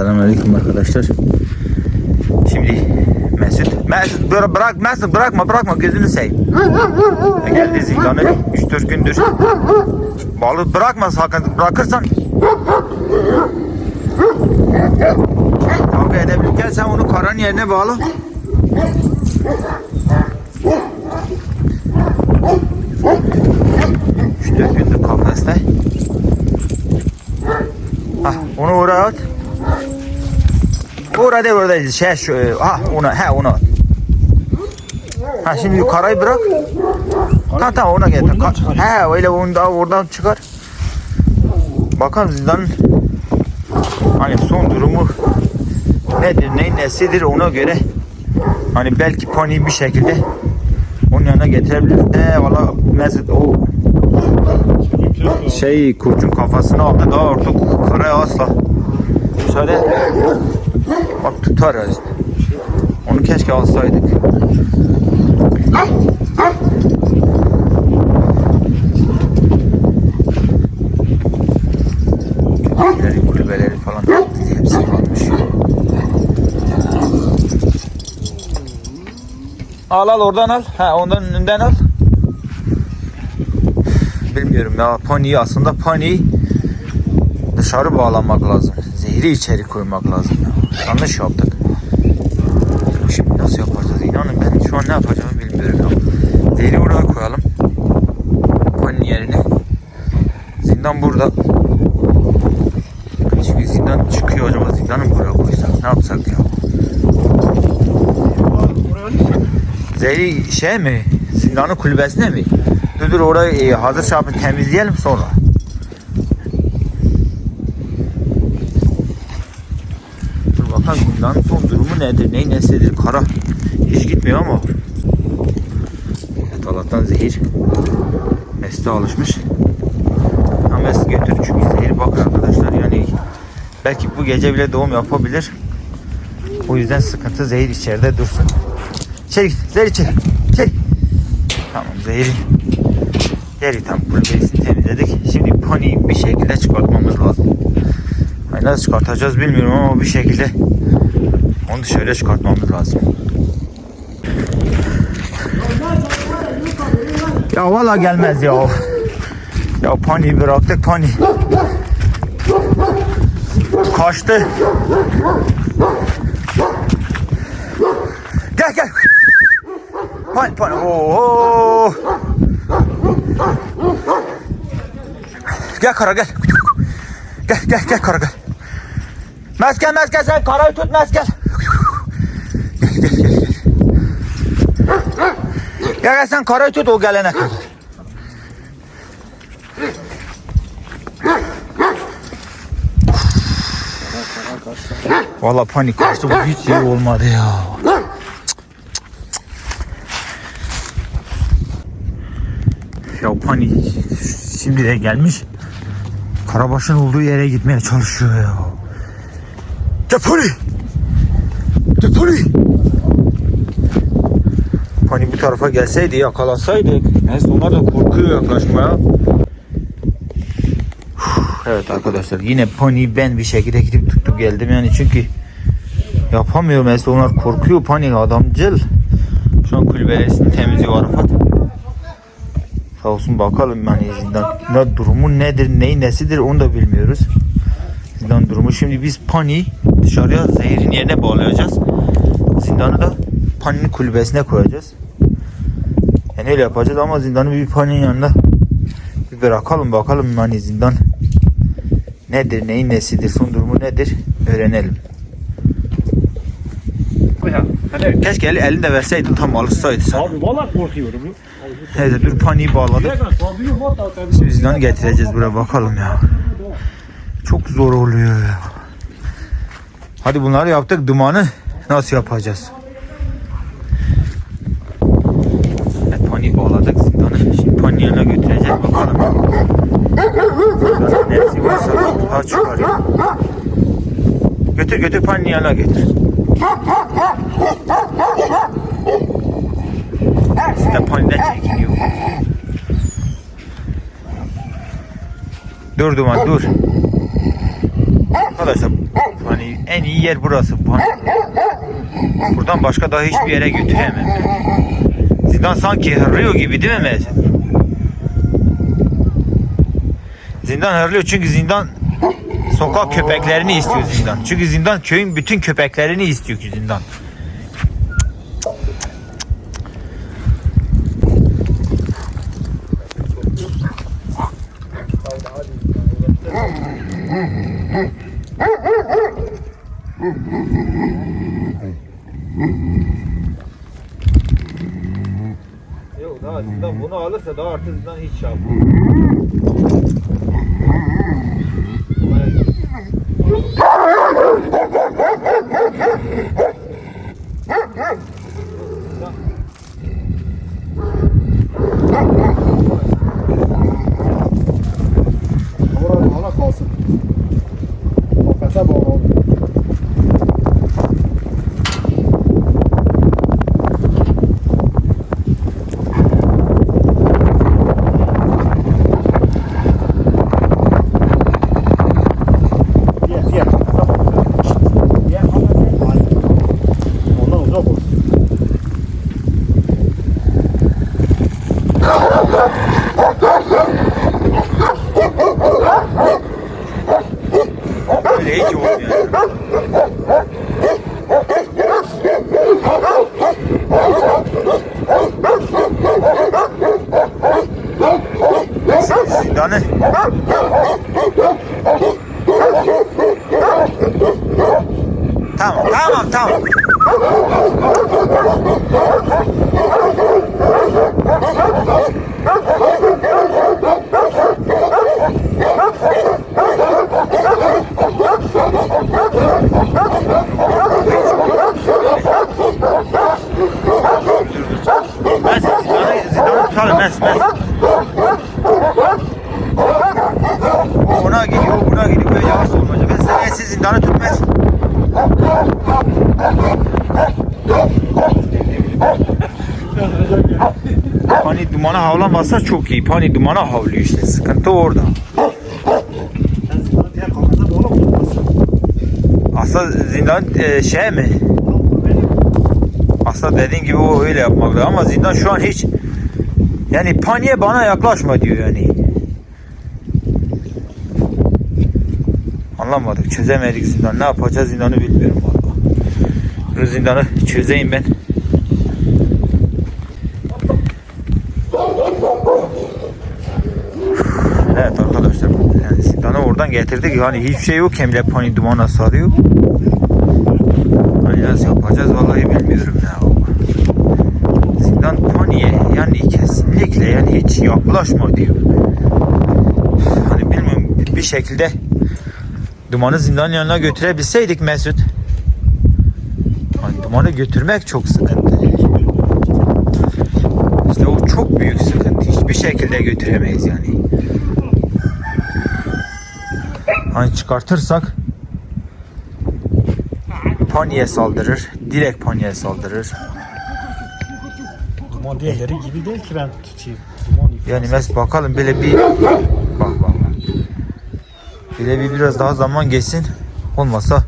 Selamünaleyküm arkadaşlar. Şimdi Mesut, Mesut bıra- bırak Mesut bırakma bırakma gözünü seveyim. Geldi zindanı 3-4 gündür. Balığı bırakma sakın bırakırsan. Kavga edebilirken sen onu karanın yerine bağla. Üç dört gündür kafeste. Hah, onu oraya at. Orada değil orada. Şey şu, e, ha ona, he ona at. Ha şimdi yukarıyı bırak. Tamam tamam ona. Boynundan Ka- he öyle onu da oradan çıkar. Bakalım zindanın hani son durumu nedir, neyin nesidir ona göre hani belki paniği bir şekilde onun yanına getirebilir. De valla Mesut o şey kurcun kafasını aldı daha artık karaya asla. Şöyle bak tutar ya işte. Onu keşke alsaydık. Köpekleri, kulübeleri falan hepsi varmış. Al al oradan al. Ha ondan önünden al. Bilmiyorum ya paniği aslında paniği dışarı bağlamak lazım. Zehri içeri koymak lazım ya. Yanlış yaptık. Şimdi nasıl yapacağız? İnanın ben şu an ne yapacağımı bilmiyorum ya. Zehri oraya koyalım. Paninin yerine. Zindan burada. Çünkü zindan çıkıyor acaba zindanı buraya koysak? Ne yapsak ya? Zehri şey mi? Zindanın kulübesine mi? Dur dur orayı e, hazır şey yapın temizleyelim sonra. Bakalım zindanın son durumu nedir? Neyin nesidir? Kara hiç gitmiyor ama. Evet Allah'tan zehir. Mesle alışmış. Ama götür çünkü zehir bakın arkadaşlar yani belki bu gece bile doğum yapabilir. O yüzden sıkıntı zehir içeride dursun. İçeri. Zehir içeri. İçeri. Tamam zehri. Yeri tam kulübesini temizledik. Şimdi poniyi bir şekilde çıkartmamız lazım. Nasıl çıkartacağız bilmiyorum ama bir şekilde onu dışarıya çıkartmamız lazım. Ya valla gelmez ya. Ya paniği bıraktık pani. Kaçtı. Gel gel. Pan pan. Oo. Gel kara gel. Gel gel gel kara gel. Mesken mesken sen karayı tut mesken. Gel gel gel. Gel gel, sen karayı tut o gelene kadar. Valla panik kaçtı bu hiç iyi olmadı ya. Ya panik şimdi de gelmiş. Karabaş'ın olduğu yere gitmeye çalışıyor ya. Depoli! Depoli! Pani bu tarafa gelseydi yakalasaydık. Neyse onlar da korkuyor yaklaşmaya. Evet arkadaşlar yine Pani ben bir şekilde gidip tuttum geldim yani çünkü yapamıyorum mesela onlar korkuyor Pani adamcıl. Şu an kulübesini temizliyor Arafat. Sağ olsun bakalım yani zindan ne durumu nedir, neyi nesidir onu da bilmiyoruz. Zindan durumu. Şimdi biz Pani dışarıya zehirin yerine bağlayacağız. Zindanı da Pani'nin kulübesine koyacağız. Yani öyle yapacağız ama zindanı bir Pani'nin yanında bir bırakalım bakalım yani zindan nedir, neyin nesidir, son durumu nedir öğrenelim. Keşke eli, elinde verseydin tam alışsaydı sen. abi valla korkuyorum. Neyse dur Pani'yi bağladık. Şimdi zindanı getireceğiz buraya bakalım ya. Çok zor oluyor. Hadi bunları yaptık. Dumanı nasıl yapacağız? Evet pani bağladık zindanı. Şimdi pani yanına götüreceğiz bakalım. Zindanın varsa ha çıkarıyor. Götür götür pani yanına götür. Sizden paniden çekiliyor. Dur duman dur. Arkadaşlar Hani en iyi yer burası. Hani buradan başka daha hiçbir yere götüremem. Zindan sanki hırlıyor gibi değil mi Mehmet? Zindan hırlıyor çünkü zindan sokak köpeklerini istiyor zindan. Çünkü zindan köyün bütün köpeklerini istiyor ki zindan. Daha zindan bunu alırsa daha artık zindan hiç şey yapmaz. Orada hala kalsın. Kafese bağlı. Diğer, diğer kafese bağlı. Diğer kafese bağlı. Ondan uzak ol. Öyle hiç olmuyor. Zindanı Tamam tamam tamam. Ben zindanı, zindanı tutalım ben ben. O ona gidiyor, o buna gidiyor. Böyle yavaş olmaca. Ben size ben siz zindanı tutmaz. Hani dumana havlamazsa çok iyi. Hani dumana havlıyor işte. Sıkıntı orada. Aslında zindan e, şey mi? Aslında dediğin gibi o öyle yapmakta ama zindan şu an hiç yani paniğe bana yaklaşma diyor yani. Anlamadık, çözemedik zindan. Ne yapacağız zindanı bilmiyorum valla. Zindanı çözeyim ben. Evet arkadaşlar yani zindanı oradan getirdik yani hiçbir şey yok hem de pani dumana sarıyor. Hani nasıl yapacağız vallahi bilmiyorum ya. Zindan paniğe yani kesinlikle yani hiç yaklaşma diyor. Hani bilmiyorum bir şekilde dumanı zindanın yanına götürebilseydik Mesut. Hani dumanı götürmek çok sıkıntı. İşte o çok büyük sıkıntı. Hiçbir şekilde götüremeyiz yani. Hani çıkartırsak paniğe saldırır. Direkt paniğe saldırır. Duman diğerleri gibi değil ki ben tutayım. Duman Yani mes bakalım böyle bir bak bak bak. Böyle bir biraz daha zaman geçsin. Olmasa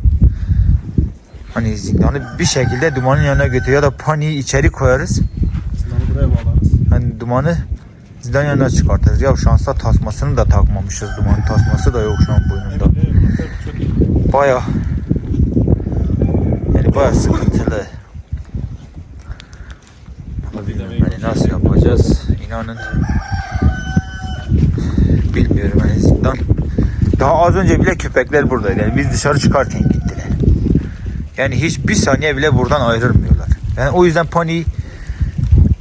hani zindanı bir şekilde dumanın yanına götür ya da paniği içeri koyarız. zindanı buraya bağlarız. Hani dumanı zindanın yanına çıkartırız. Ya şansa tasmasını da takmamışız. Dumanın tasması da yok şu an boynunda. Baya yani baya sıkıntılı. Hani nasıl yapacağız inanın bilmiyorum hani zindan. Daha az önce bile köpekler buradaydı. Yani biz dışarı çıkarken gittiler. Yani hiç bir saniye bile buradan ayrılmıyorlar. Yani o yüzden paniği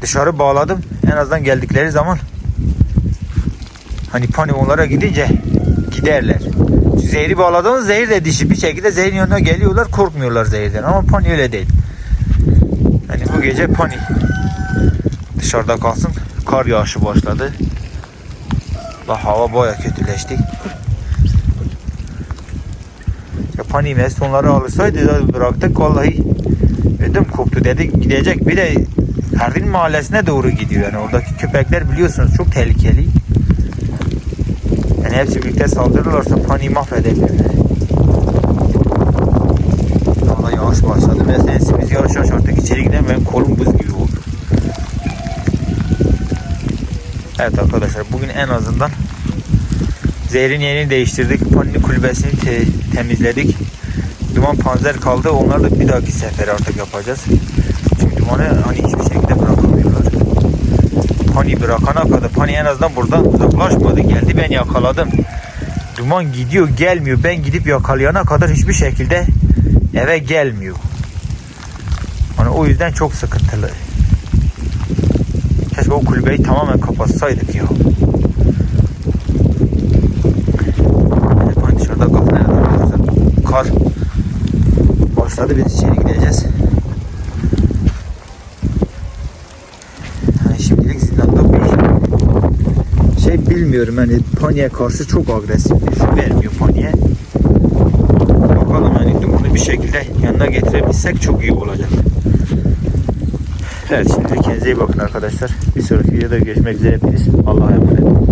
dışarı bağladım. En azından geldikleri zaman hani pani onlara gidince giderler. Zehri bağladığımız zehir de dişi bir şekilde zehrin yanına geliyorlar korkmuyorlar zehirden ama pani öyle değil. Yani bu gece pani dışarıda kalsın. Kar yağışı başladı. La hava baya kötüleşti. Ya pani mes onları alırsaydı bıraktık vallahi ödüm koptu dedik gidecek bir de Hardin mahallesine doğru gidiyor yani oradaki köpekler biliyorsunuz çok tehlikeli. Yani hepsi birlikte saldırırlarsa pani mahvedebilirler. yavaş başladı. Mesela biz yavaş yavaş artık içeri gidelim. Benim kolum buz gibi oldu. Evet arkadaşlar bugün en azından Zehrin yerini değiştirdik. Panini kulübesini te- temizledik. Duman panzer kaldı. Onları da bir dahaki sefer artık yapacağız. Çünkü dumanı hani hiçbir şekilde bırakamıyorlar. Pani bırakana kadar Pani en azından buradan uzaklaşmadı. Geldi ben yakaladım. Duman gidiyor gelmiyor. Ben gidip yakalayana kadar hiçbir şekilde eve gelmiyor. Hani o yüzden çok sıkıntılı. Keşke o kulübeyi tamamen kapatsaydık ya. Hani dışarıda arkadaşlar? Kar başladı biz içeri gideceğiz. Yani şimdilik zindanda bir şey bilmiyorum hani paniğe karşı çok agresif şey vermiyor paniğe. Bakalım hani bunu bir şekilde yanına getirebilsek çok iyi olacak. Evet şimdi kendinize iyi bakın arkadaşlar. Bir sonraki videoda görüşmek üzere hepiniz. Allah'a emanet.